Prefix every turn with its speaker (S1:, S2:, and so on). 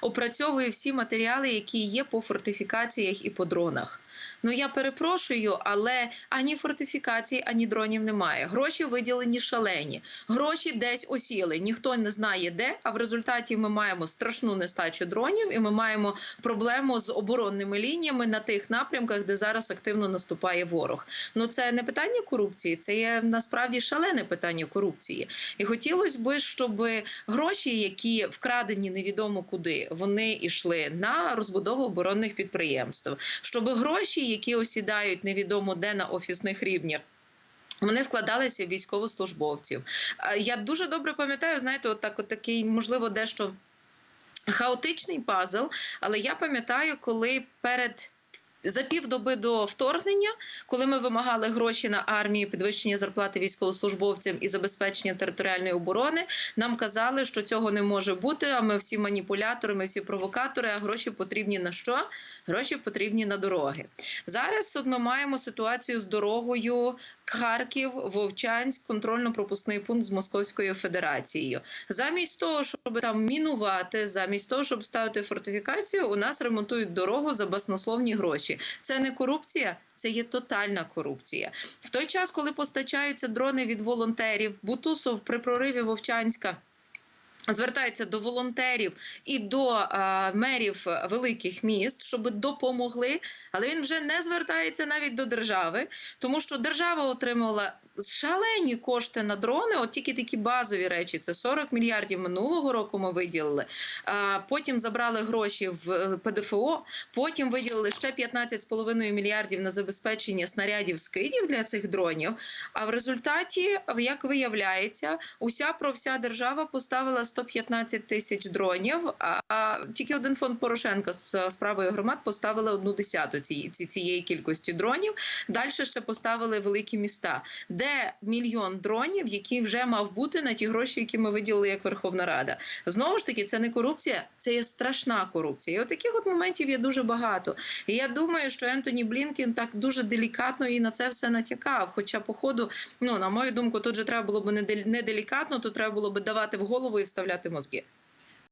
S1: опрацьовує всі матеріали, які є по фортифікаціях і по дронах. Ну я перепрошую, але ані фортифікацій, ані дронів немає. Гроші виділені шалені, гроші десь осіли. Ніхто не знає де. А в результаті ми маємо страшну нестачу дронів, і ми маємо проблему з оборонними лініями на тих напрямках, де зараз активно наступає ворог. Ну це не питання корупції, це є насправді шалене питання корупції. І хотілося б, щоб гроші, які вкрадені невідомо куди, вони йшли на розбудову оборонних підприємств, щоб гроші, які осідають невідомо де на офісних рівнях. Вони вкладалися в військовослужбовців. Е, Я дуже добре пам'ятаю, знаєте, от так, от такий, можливо, дещо хаотичний пазл, але я пам'ятаю, коли перед. За півдоби до вторгнення, коли ми вимагали гроші на армію, підвищення зарплати військовослужбовцям і забезпечення територіальної оборони, нам казали, що цього не може бути. А ми всі маніпулятори, ми всі провокатори. А гроші потрібні на що? Гроші потрібні на дороги. Зараз от ми маємо ситуацію з дорогою Харків, Вовчанськ, контрольно-пропускний пункт з Московською Федерацією. Замість того, щоб там мінувати, замість того, щоб ставити фортифікацію, у нас ремонтують дорогу за баснословні гроші. Це не корупція, це є тотальна корупція. В той час, коли постачаються дрони від волонтерів, Бутусов при прориві Вовчанська. Звертається до волонтерів і до а, мерів великих міст, щоб допомогли, але він вже не звертається навіть до держави, тому що держава отримала шалені кошти на дрони. От тільки такі базові речі: це 40 мільярдів минулого року. Ми виділили. Потім забрали гроші в е, ПДФО. Потім виділили ще 15,5 мільярдів на забезпечення снарядів скидів для цих дронів. А в результаті, як виявляється, уся про вся держава поставила 115 тисяч дронів. А тільки один фонд Порошенка з справою громад поставили одну десяту цієї кількості дронів. Далі ще поставили великі міста, де мільйон дронів, який вже мав бути на ті гроші, які ми виділили як Верховна Рада. Знову ж таки, це не корупція, це є страшна корупція. І от таких от моментів є дуже багато. І я думаю, що Ентоні Блінкен так дуже делікатно і на це все натякав. Хоча, по ходу, ну на мою думку, тут же треба було б не делікатно, то треба було б давати в голову і вставляти мозги.